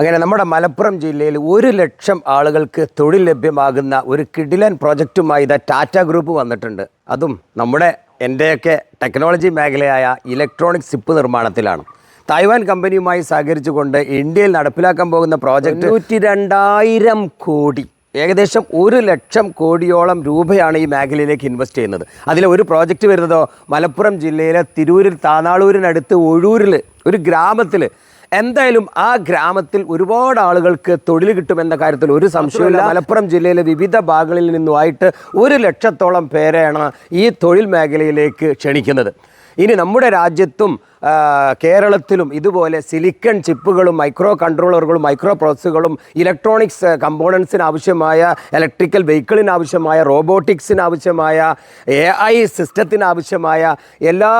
അങ്ങനെ നമ്മുടെ മലപ്പുറം ജില്ലയിൽ ഒരു ലക്ഷം ആളുകൾക്ക് തൊഴിൽ ലഭ്യമാകുന്ന ഒരു കിഡിലൻ പ്രൊജക്റ്റുമായി ഇതാ ടാറ്റ ഗ്രൂപ്പ് വന്നിട്ടുണ്ട്. അതും നമ്മുടെ എന്റെയൊക്കെ ടെക്നോളജി മേഖലയായ ഇലക്ട്രോണിക് സിപ്പ് നിർമ്മാണത്തിലാണ്. തായ്വാൻ കമ്പനിയുമായി സഹകരിച്ചുകൊണ്ട് ഇന്ത്യയിൽ നടപ്പിലാക്കാൻ പോകുന്ന പ്രോജക്റ്റ് നൂറ്റി രണ്ടായിരം കോടി. ഏകദേശം ഒരു ലക്ഷം കോടിയോളം രൂപയാണ് ഈ മേഖലയിലേക്ക് ഇൻവെസ്റ്റ് ചെയ്യുന്നത്. അതിലെ ഒരു പ്രോജക്റ്റ് വരുന്നതോ മലപ്പുറം ജില്ലയിലെ തിരൂരിൽ താനാളൂരിനടുത്ത് ഒഴൂരിൽ ഒരു ഗ്രാമത്തിൽ എന്തായാലും ആ ഗ്രാമത്തിൽ ഒരുപാട് ആളുകൾക്ക് തൊഴിൽ കിട്ടുമെന്ന കാര്യത്തിൽ ഒരു സംശയമില്ല മലപ്പുറം ജില്ലയിലെ വിവിധ ഭാഗങ്ങളിൽ നിന്നുമായിട്ട് ഒരു ലക്ഷത്തോളം പേരെയാണ് ഈ തൊഴിൽ മേഖലയിലേക്ക് ക്ഷണിക്കുന്നത്. ഇനി നമ്മുടെ രാജ്യത്തും കേരളത്തിലും ഇതുപോലെ സിലിക്കൺ ചിപ്പുകളും മൈക്രോ കൺട്രോളറുകളും മൈക്രോ പ്രോസസ്സുകളും ഇലക്ട്രോണിക്സ് കമ്പോണൻസിന് ആവശ്യമായ ഇലക്ട്രിക്കൽ വെഹിക്കിളിന് ആവശ്യമായ റോബോട്ടിക്സിന് ആവശ്യമായ എ ഐ സിസ്റ്റത്തിന് ആവശ്യമായ എല്ലാ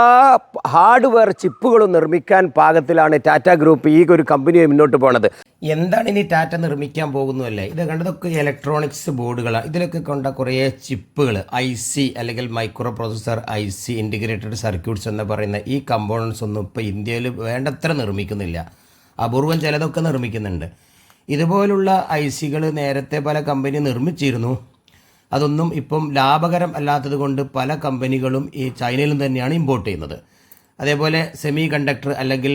ഹാർഡ്വെയർ ചിപ്പുകളും നിർമ്മിക്കാൻ പാകത്തിലാണ് ടാറ്റ ഗ്രൂപ്പ് ഈ ഒരു കമ്പനിയെ മുന്നോട്ട് പോണത്. എന്താണ് ഇനി ടാറ്റ നിർമ്മിക്കാൻ പോകുന്നതല്ലേ? ഇത് കണ്ടതൊക്കെ ഇലക്ട്രോണിക്സ് ബോർഡുകളാണ് ഇതിലൊക്കെ കൊണ്ട കുറേ ചിപ്പുകൾ ഐ സി അല്ലെങ്കിൽ micro processor I C integrated circuits എന്ന് പറയുന്ന ഈ കമ്പോണൻസ് ഒന്നും ഇപ്പോൾ ഇന്ത്യയിൽ വേണ്ടത്ര നിർമ്മിക്കുന്നില്ല. അപൂർവം ചിലതൊക്കെ നിർമ്മിക്കുന്നുണ്ട്. ഇതുപോലുള്ള ഐ സികൾ നേരത്തെ പല കമ്പനി നിർമ്മിച്ചിരുന്നു. അതൊന്നും ഇപ്പം ലാഭകരം അല്ലാത്തത് കൊണ്ട് പല കമ്പനികളും ഈ ചൈനയിലും തന്നെയാണ് ഇമ്പോർട്ട് ചെയ്യുന്നത്. അതേപോലെ സെമി കണ്ടക്ടർ അല്ലെങ്കിൽ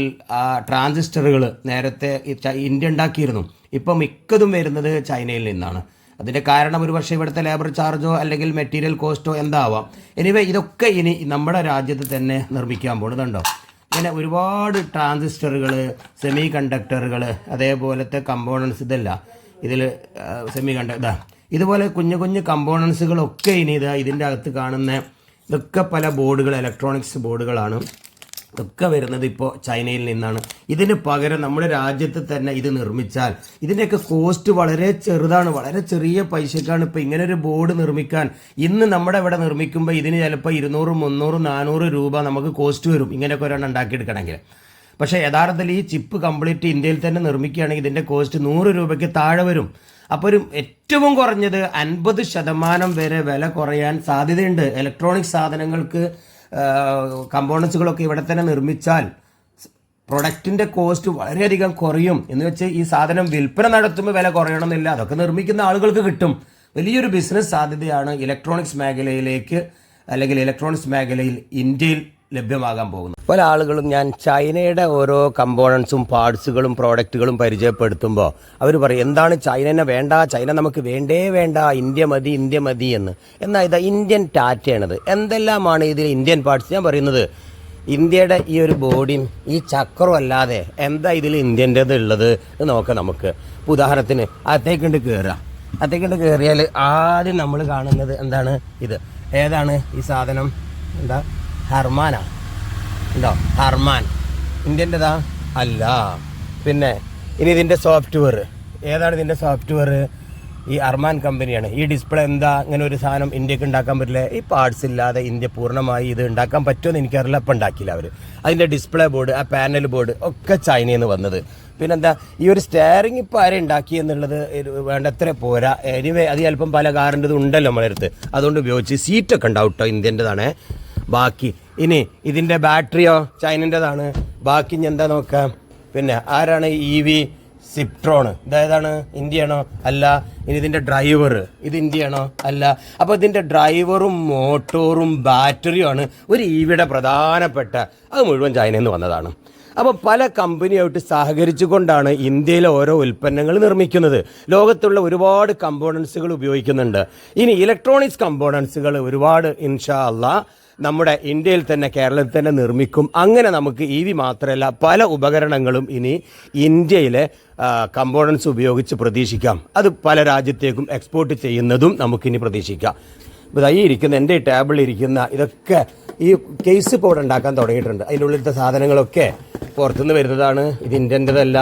ട്രാൻസിസ്റ്ററുകൾ നേരത്തെ ഇന്ത്യ ഉണ്ടാക്കിയിരുന്നു. ഇപ്പം മിക്കതും വരുന്നത് ചൈനയിൽ നിന്നാണ്. അതിന്റെ കാരണം ഒരു പക്ഷേ ഇവിടുത്തെ ലേബർ ചാർജോ അല്ലെങ്കിൽ മെറ്റീരിയൽ കോസ്റ്റോ എന്താവാം. എനിവേ ഇതൊക്കെ ഇനി നമ്മുടെ രാജ്യത്ത് തന്നെ നിർമ്മിക്കാൻ പോകുന്നുണ്ടോ ഇങ്ങനെ ഒരുപാട് ട്രാൻസിസ്റ്ററുകൾ സെമി കണ്ടക്ടറുകൾ അതേപോലത്തെ കമ്പോണൻസ് ഇതല്ല. ഇതിൽ സെമി കണ്ട ഇതാ ഇതുപോലെ കുഞ്ഞു കുഞ്ഞു കമ്പോണൻസുകളൊക്കെ ഇനി ഇതാ ഇതിന്റെ അകത്ത് കാണുന്ന ഇതൊക്കെ പല ബോർഡുകൾ ഇലക്ട്രോണിക്സ് ബോർഡുകളാണ്. ഇതൊക്കെ വരുന്നത് ഇപ്പോൾ ചൈനയിൽ നിന്നാണ്. ഇതിന് പകരം നമ്മുടെ രാജ്യത്ത് തന്നെ ഇത് നിർമ്മിച്ചാൽ ഇതിന്റെയൊക്കെ കോസ്റ്റ് വളരെ ചെറുതാണ്. വളരെ ചെറിയ പൈസക്കാണ് ഇപ്പോൾ ഇങ്ങനെ ഒരു ബോർഡ് നിർമ്മിക്കാൻ. ഇന്ന് നമ്മുടെ ഇവിടെ നിർമ്മിക്കുമ്പോൾ ഇതിന് ചിലപ്പോൾ ഇരുന്നൂറ് മുന്നൂറ് നാനൂറ് രൂപ നമുക്ക് കോസ്റ്റ് വരും. ഇങ്ങനെയൊക്കെ ഒരെണ്ണം ഉണ്ടാക്കിയെടുക്കണമെങ്കിൽ. പക്ഷേ യഥാർത്ഥത്തിൽ ഈ ചിപ്പ് കംപ്ലീറ്റ് ഇന്ത്യയിൽ തന്നെ നിർമ്മിക്കുകയാണെങ്കിൽ ഇതിന്റെ കോസ്റ്റ് നൂറ് രൂപയ്ക്ക് താഴെ വരും. അപ്പോൾ ഒരു ഏറ്റവും കുറഞ്ഞത് അൻപത് ശതമാനം വരെ വില കുറയാൻ സാധ്യതയുണ്ട്. ഇലക്ട്രോണിക് സാധനങ്ങൾക്ക് കമ്പോണൻസുകളൊക്കെ ഇവിടെ തന്നെ നിർമ്മിച്ചാൽ പ്രൊഡക്റ്റിന്റെ കോസ്റ്റ് വളരെയധികം കുറയും. എന്ന് വെച്ച് ഈ സാധനം വിൽപ്പന നടത്തുമ്പോൾ വില കുറയണമെന്നില്ല. അതൊക്കെ നിർമ്മിക്കുന്ന ആളുകൾക്ക് കിട്ടും. വലിയൊരു ബിസിനസ് സാധ്യതയാണ് ഇലക്ട്രോണിക്സ് മേഖലയിലേക്ക് അല്ലെങ്കിൽ ഇലക്ട്രോണിക്സ് മേഖലയിൽ ഇന്ത്യയിൽ ലഭ്യമാകാൻ പോകുന്നത് പല ആളുകളും ഞാൻ ചൈനയുടെ ഓരോ കമ്പോണൻസും പാർട്സുകളും പ്രോഡക്റ്റുകളും പരിചയപ്പെടുത്തുമ്പോൾ അവർ പറയും എന്താണ് ചൈനനെ വേണ്ട? ചൈന നമുക്ക് വേണ്ടേ വേണ്ട. ഇന്ത്യ മതി ഇന്ത്യ മതി എന്ന്. എന്നാൽ ഇതാ ഇന്ത്യൻ ടാറ്റയാണത്. എന്തെല്ലാമാണ് ഇതിൽ ഇന്ത്യൻ പാർട്സ്? ഞാൻ പറയുന്നത് ഇന്ത്യയുടെ ഈ ഒരു ബോഡിയും ഈ ചക്രവും അല്ലാതെ എന്താ ഇതിൽ ഇന്ത്യന്റെത് ഉള്ളത് എന്ന് നോക്കാം നമുക്ക്. ഉദാഹരണത്തിന് അകത്തേക്കൊണ്ട് കയറുക അകത്തേക്കൊണ്ട് കയറിയാൽ ആദ്യം നമ്മൾ കാണുന്നത് എന്താണ്? ഇത്. ഏതാണ് ഈ സാധനം? എന്താ? ഹർമാനാ. ഉണ്ടോ? ഹർമാൻ. ഇന്ത്യന്റെതാ? അല്ല. പിന്നെ ഇനി ഇതിന്റെ സോഫ്റ്റ്വെയർ. ഏതാണ് ഇതിന്റെ സോഫ്റ്റ്വെയർ? ഈ അർമാൻ കമ്പനിയാണ്. ഈ ഡിസ്പ്ലേ എന്താ? ഇങ്ങനെ ഒരു സാധനം ഇന്ത്യയ്ക്ക് ഉണ്ടാക്കാൻ പറ്റില്ല. ഈ പാർട്സ് ഇല്ലാതെ ഇന്ത്യ പൂർണമായി ഇത് ഉണ്ടാക്കാൻ പറ്റുമെന്ന് എനിക്കറിയില്ല. അപ്പം ഉണ്ടാക്കിയില്ല അവർ അതിന്റെ ഡിസ്പ്ലേ ബോർഡ് ആ പാനൽ ബോർഡ് ഒക്കെ ചൈനയിൽ നിന്ന് വന്നത്. പിന്നെന്താ? ഈ ഒരു സ്റ്റെയറിംഗ് ഇപ്പോൾ ആരെ ഉണ്ടാക്കി എന്നുള്ളത് വേണ്ടത്ര പോരാ. എനിവേ അത് ചിലപ്പം പല കാറിന്റെത് ഉണ്ടല്ലോ നമ്മളെ അടുത്ത്. അതുകൊണ്ട് ഉപയോഗിച്ച് സീറ്റൊക്കെ ഉണ്ടാവും കേട്ടോ. ഇന്ത്യന്റെതാണേ. ബാക്കി. ഇനി ഇതിന്റെ ബാറ്ററിയോ ചൈനന്റെതാണ് ബാക്കി ഇനി എന്താ നോക്കാം. പിന്നെ ആരാണ് ഇ വി സിപ്ട്രോൺ ഇതേതാണ് ഇന്ത്യയാണോ? അല്ല ഇനി ഇതിന്റെ ഡ്രൈവർ ഇത് ഇന്ത്യയാണോ? അല്ല. അപ്പോൾ ഇതിന്റെ ഡ്രൈവറും മോട്ടോറും ബാറ്ററിയും ആണ് ഒരു ഇ പ്രധാനപ്പെട്ട അത് മുഴുവൻ ചൈനയിൽ നിന്ന് വന്നതാണ്. അപ്പോൾ പല കമ്പനിയായിട്ട് സഹകരിച്ചുകൊണ്ടാണ് ഇന്ത്യയിലെ ഓരോ ഉൽപ്പന്നങ്ങൾ നിർമ്മിക്കുന്നത്. ലോകത്തുള്ള ഒരുപാട് കമ്പോണൻസുകൾ ഉപയോഗിക്കുന്നുണ്ട്. ഇനി ഇലക്ട്രോണിക്സ് കമ്പോണൻസുകൾ ഒരുപാട് ഇൻഷാ അല്ല നമ്മുടെ ഇന്ത്യയിൽ തന്നെ കേരളത്തിൽ തന്നെ നിർമ്മിക്കും. അങ്ങനെ നമുക്ക് ഇ വി മാത്രമല്ല പല ഉപകരണങ്ങളും ഇനി ഇന്ത്യയിലെ കമ്പോണൻസ് ഉപയോഗിച്ച് പ്രതീക്ഷിക്കാം. അത് പല രാജ്യത്തേക്കും എക്സ്പോർട്ട് ചെയ്യുന്നതും നമുക്കിനി പ്രതീക്ഷിക്കാം. ഇപ്പോൾ ഈ ഇരിക്കുന്ന എന്റെ ടേബിളിൽ ഇരിക്കുന്ന ഇതൊക്കെ ഈ കേസ് ഇപ്പോൾ ഇവിടെ ഉണ്ടാക്കാൻ തുടങ്ങിയിട്ടുണ്ട്. അതിനുള്ളിലത്തെ സാധനങ്ങളൊക്കെ പുറത്തുനിന്ന് വരുന്നതാണ്. ഇത് ഇന്ത്യന്റെതല്ല.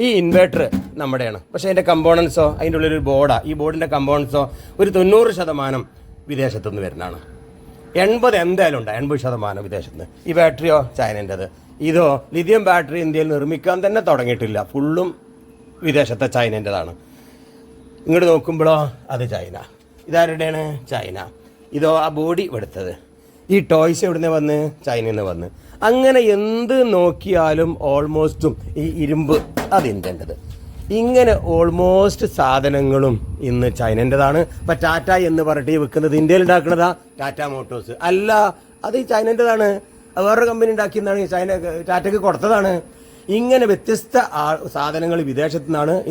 ഈ ഇൻവേർട്ടർ നമ്മുടെയാണ്. പക്ഷേ അതിന്റെ കമ്പോണൻസോ അതിന്റെ ഉള്ളിൽ ഒരു ബോർഡാണ് ഈ ബോർഡിന്റെ കമ്പോണൻസോ ഒരു തൊണ്ണൂറ് ശതമാനം വിദേശത്തു നിന്ന് വരുന്നതാണ്. എൺപത് എന്തായാലും ഉണ്ട്. എൺപത് ശതമാനം വിദേശത്ത് നിന്ന് ഈ ബാറ്ററിയോ ചൈനന്റെത്. ഇതോ ലിഥിയം ബാറ്ററി ഇന്ത്യയിൽ നിർമ്മിക്കാൻ തന്നെ തുടങ്ങിയിട്ടില്ല. ഫുള്ളും വിദേശത്തെ ചൈനന്റെതാണ്. ഇങ്ങോട്ട് നോക്കുമ്പോഴോ അത് ചൈന. ഇതാരുടെയാണ്? ചൈന. ഇതോ ആ ബോഡി എടുത്തത് ഈ ടോയ്സ് എവിടുന്ന് വന്ന്? ചൈനയിൽ നിന്ന് വന്ന്. അങ്ങനെ എന്ത് നോക്കിയാലും ഓൾമോസ്റ്റും ഈ ഇരുമ്പ് അത് ഇന്ത്യന്റെത്. ഇങ്ങനെ ഓൾമോസ്റ്റ് സാധനങ്ങളും ഇന്ന് ചൈനന്റെതാണ്. ഇപ്പം ടാറ്റ എന്ന് പറഞ്ഞിട്ട് ഈ വിൽക്കുന്നത് ഇന്ത്യയിൽ ഉണ്ടാക്കുന്നതാ ടാറ്റ മോട്ടോഴ്സ്. അല്ല അത് ഈ ചൈനന്റെതാണ്. വേറൊരു കമ്പനി ഉണ്ടാക്കിയതാണ് ചൈന ടാറ്റയ്ക്ക് കൊടുത്തതാണ്. ഇങ്ങനെ വ്യത്യസ്ത സാധനങ്ങൾ വിദേശത്തു നിന്നാണ്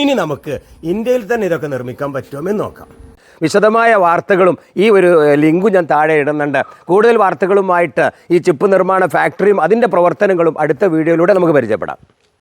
ഇനി നമുക്ക് ഇന്ത്യയിൽ തന്നെ ഇതൊക്കെ നിർമ്മിക്കാൻ പറ്റുമെന്ന് നോക്കാം. വിശദമായ വാർത്തകളും ഈ ഒരു ലിങ്കും ഞാൻ താഴെ ഇടുന്നുണ്ട്. കൂടുതൽ വാർത്തകളുമായിട്ട് ഈ ചിപ്പ് നിർമ്മാണ ഫാക്ടറിയും അതിന്റെ പ്രവർത്തനങ്ങളും അടുത്ത വീഡിയോയിലൂടെ നമുക്ക് പരിചയപ്പെടാം.